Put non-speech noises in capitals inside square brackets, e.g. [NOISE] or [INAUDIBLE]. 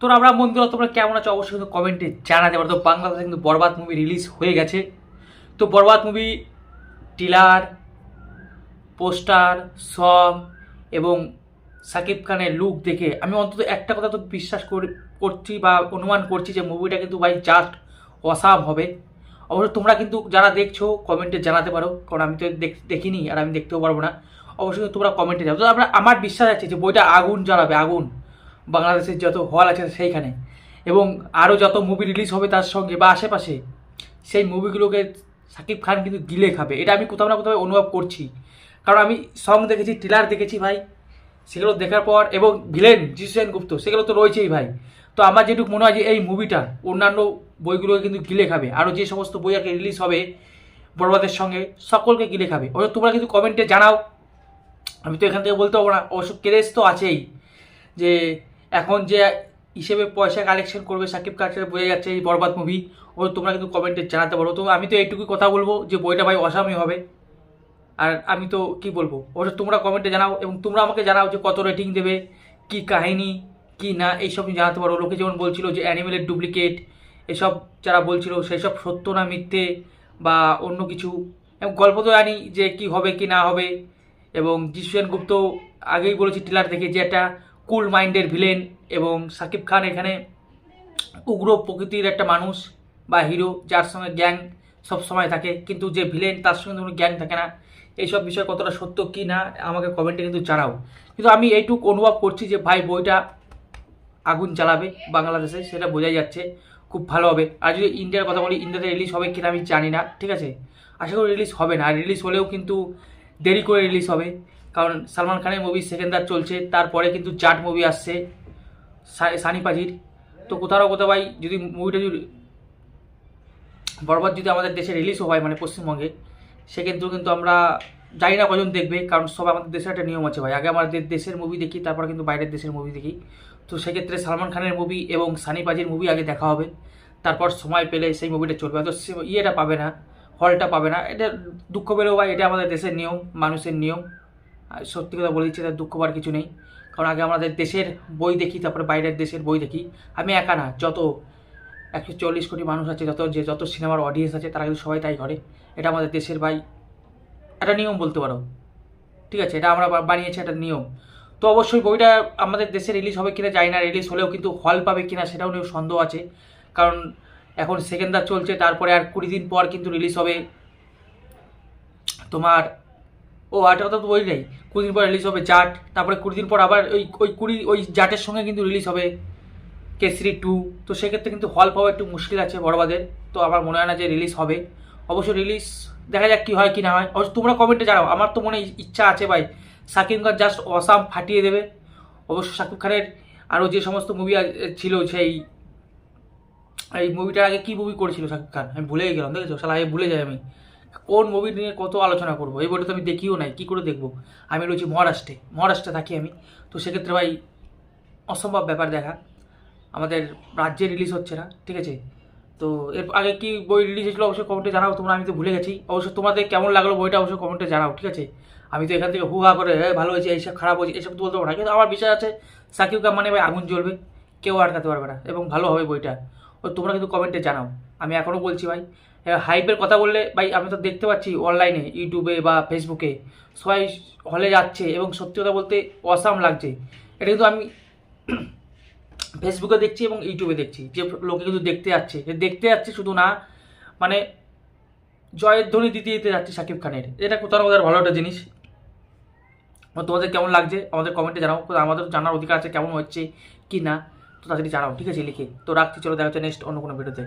তোরা আমরা বন্ধুরা, তোমরা কেমন আছো? অবশ্যই কিন্তু কমেন্টে জানাতে পারো। তো বাংলাদেশে কিন্তু বরবাদ মুভি রিলিজ হয়ে গেছে। তো Borbaad movie trailer poster song এবং সাকিব খানের লুক দেখে আমি অন্তত একটা কথা তো বিশ্বাস করি, করছি বা অনুমান করছি যে মুভিটা কিন্তু ভাই জাস্ট অসাম হবে। অবশ্য তোমরা কিন্তু যারা দেখছ কমেন্টে জানাতে পারো, কারণ আমি তো দেখ- দেখিনি আর আমি দেখতেও পারব না। অবশ্যই তোমরা কমেন্টে যাও তো আমরা, আমার বিশ্বাস আছে যে বইটা আগুন জ্বালাবে, আগুন। বাংলাদেশের যত হল আছে সেইখানে। এবং আরও যত মুভি রিলিজ হবে তার সঙ্গে বা আশেপাশে, সেই মুভিগুলোকে সাকিব খান কিন্তু গিলে খাবে। এটা আমি কোথাও না কোথাও অনুভব করছি। কারণ আমি সং দেখেছি ট্রেলার দেখেছি ভাই। সেগুলো দেখার পর এবং ভিলেন যিশু সেন গুপ্ত সেগুলো তো রয়েছেই ভাই। তো আমার যেটুকু মনে হয় যে এই মুভিটা অন্যান্য বইগুলোকে কিন্তু গিলে খাবে। আরও যে সমস্ত বই আগে রিলিজ হবে বড়বাদের সঙ্গে, সকলকে গিলে খাবে। অবশ্য তোমরা কিন্তু কমেন্টে জানাও। আমি তো এখান থেকে বলতে পারব না। অবশ্য ক্রেজ তো আছেই যে এখন যে হিসেবে পয়সা কালেকশন করবে সাকিব খানের বোঝা যাচ্ছে এই বরবাদ মুভি ও তোমরা কিন্তু কমেন্টে জানাতে পারো। তো আমি তো এইটুকুই কথা বলব যে বইটা ভাই অসামই হবে। আর আমি তো কি বলব? অবশ্য তোমরা কমেন্টে জানাও এবং তোমরা আমাকে জানাও যে কত রেটিং দেবে, কি কাহিনী, কি না, এইসব জানাতে পারো। লোকে যেমন বলছিল যে অ্যানিমেলের ডুপ্লিকেট এসব যারা বলছিল সেই সব সত্য না মিথ্যে বা অন্য কিছু। এবং গল্প তো জানি যে কি হবে, কি না হবে। এবং যিশুয়ান গুপ্ত আগেই বলেছি ট্রেলার দেখে যে একটা কুল মাইন্ডের ভিলেন এবং সাকিব খান এখানে উগ্র প্রকৃতির একটা মানুষ বা হিরো, যার সঙ্গে গ্যাং সব সময় থাকে। কিন্তু যে ভিলেন, তার সঙ্গে কোনো গ্যাং থাকে না। এইসব বিষয় কতটা সত্য কি না, আমাকে কমেন্টে কিন্তু জানাও। কিন্তু আমি এইটুকু অনুভব করছি যে, ভাই, বইটা আগুন চালাবে বাংলাদেশে, সেটা বোঝাই যাচ্ছে। খুব ভালো হবে। আর যদি ইন্ডিয়ার কথা বলি, ইন্ডিয়াতে রিলিজ হবে কিনা আমি জানি না, ঠিক আছে? আশা করি রিলিজ হবে না। রিলিজ হলেও কিন্তু দেরি করে রিলিজ হবে। কারণ সালমান খানের মুভি সেকেন্ডার চলছে, তারপরে কিন্তু জাট মুভি আসছে সানি পাজির। তো কোথাও কোথাও ভাই, যদি মুভিটা যদি বরবাদ যদি আমাদের দেশে রিলিজও হয় মানে পশ্চিমবঙ্গে সেক্ষেত্রেও কিন্তু আমরা জানি না কজন দেখবে, কারণ সব আমাদের দেশের একটা নিয়ম আছে ভাই। আগে আমাদের দেশের মুভি দেখি, তারপর কিন্তু বাইরের দেশের মুভি দেখি। তো সেক্ষেত্রে সালমান খানের মুভি এবং সানি পাজির মুভি আগে দেখা হবে, তারপর সময় পেলে সেই মুভিটা চলবে। হয়তো সে- ইয়েটা পাবে না হলটা পাবে না, এটা দুঃখ পেলেও ভাই, এটা আমাদের দেশের নিয়ম, মানুষের নিয়ম। সত্যি কথা বলে দিচ্ছি তার দুঃখ পাওয়ার কিছু নেই। কারণ আগে আমাদের দেশের বই দেখি, তারপরে বাইরের দেশের বই দেখি। আমি একা না, যত একশো চল্লিশ কোটি মানুষ আছে, যত যে যত সিনেমার অডিয়েন্স আছে, তারা কিন্তু সবাই তাই করে। এটা আমাদের দেশের ভাই, একটা নিয়ম বলতে পারো। ঠিক আছে, এটা আমরা বানিয়েছি একটা নিয়ম। তো অবশ্যই বইটা আমাদের দেশে রিলিজ হবে কিনা জানি না রিলিজ হলেও কিন্তু হল পাবে কিনা সেটাও নিয়েও সন্দেহ আছে। কারণ এখন সেকেন্ডার চলছে, তারপরে আর কুড়ি দিন পর কিন্তু রিলিজ হবে তোমার ও আট বই নেই কুড়ি দিন পর রিলিজ হবে জাট, তারপরে কুড়ি দিন পর আবার ওই ওই কুড়ি, ওই জাটের সঙ্গে কিন্তু রিলিজ হবে কেসরি টু তো সেক্ষেত্রে কিন্তু হল পাওয়া একটু মুশকিল আছে বড়বাদের, তো আমার মনে হয় না যে রিলিজ হবে। অবশ্য রিলিজ দেখা যাক কি হয় কি না হয়। অবশ্য তোমরা কমেন্টে জানাও, আমার তো মনে ইচ্ছা আছে ভাই, সাকিব খান জাস্ট অসাম ফাটিয়ে দেবে। অবশ্য সাকিব খানের আরও যে সমস্ত মুভি ছিল সেই, এই মুভিটার আগে কী মুভি করেছিল সাকিব খান? আমি ভুলেই গেলাম, দেখেছ? সালা আগে ভুলে যাই আমি। কোন মুভি নিয়ে কত আলোচনা করব? এই বইটা তো আমি দেখিও নাই কি করে দেখব? আমি রয়েছি মহারাষ্ট্রে মহারাষ্ট্রে থাকি আমি। তো সেক্ষেত্রে ভাই অসম্ভব ব্যাপার দেখা। আমাদের রাজ্যে রিলিজ হচ্ছে না ঠিক আছে? তো এর আগে কি বই রিলিজ হয়েছিল অবশ্যই কমেন্টে জানাও তোমরা আমি তো ভুলে গেছি। অবশ্য তোমাদের কেমন লাগল বইটা অবশ্যই কমেন্টে জানাও ঠিক আছে? আমি তো এখান থেকে হু হা করে "হ্যাঁ, ভালো হয়েছে এইসব খারাপ হয়েছে এইসব তো বলতে পারব না। কিন্তু আমার বিশ্বাস আছে সাকিব খান মানে ভাই আগুন জ্বলবে কেউ আটকাতে পারবে না এবং ভালো হবে বইটা। ও তোমরা কিন্তু কমেন্টে জানাও। আমি এখনও বলছি ভাই হাইপের কথা বললে, ভাই, আমি তো দেখতে পাচ্ছি অনলাইনে ইউটিউবে বা ফেসবুকে সবাই হলে যাচ্ছে এবং সত্যি কথা বলতে অসাম লাগছে। এটা কিন্তু আমি [CLEARS THROAT] ফেসবুকে দেখছি এবং ইউটিউবে দেখছি। যে লোকে কিন্তু দেখতে যাচ্ছে। দেখতে যাচ্ছে শুধু না মানে জয়ের ধ্বনি দিতে দিতে যাচ্ছে শাকিব খানের। এটা কোথাও কোথাও ভালো একটা জিনিস। তোমাদের কেমন লাগছে? আমাদের কমেন্টে জানাও। আমাদের জানার অধিকার আছে কেমন হচ্ছে কি না, তো তাড়াতাড়ি জানাও। ঠিক আছে, লিখে। তো রাখছি, চলো দেখা হচ্ছে নেক্সট অন্য কোনো ভিডিওতে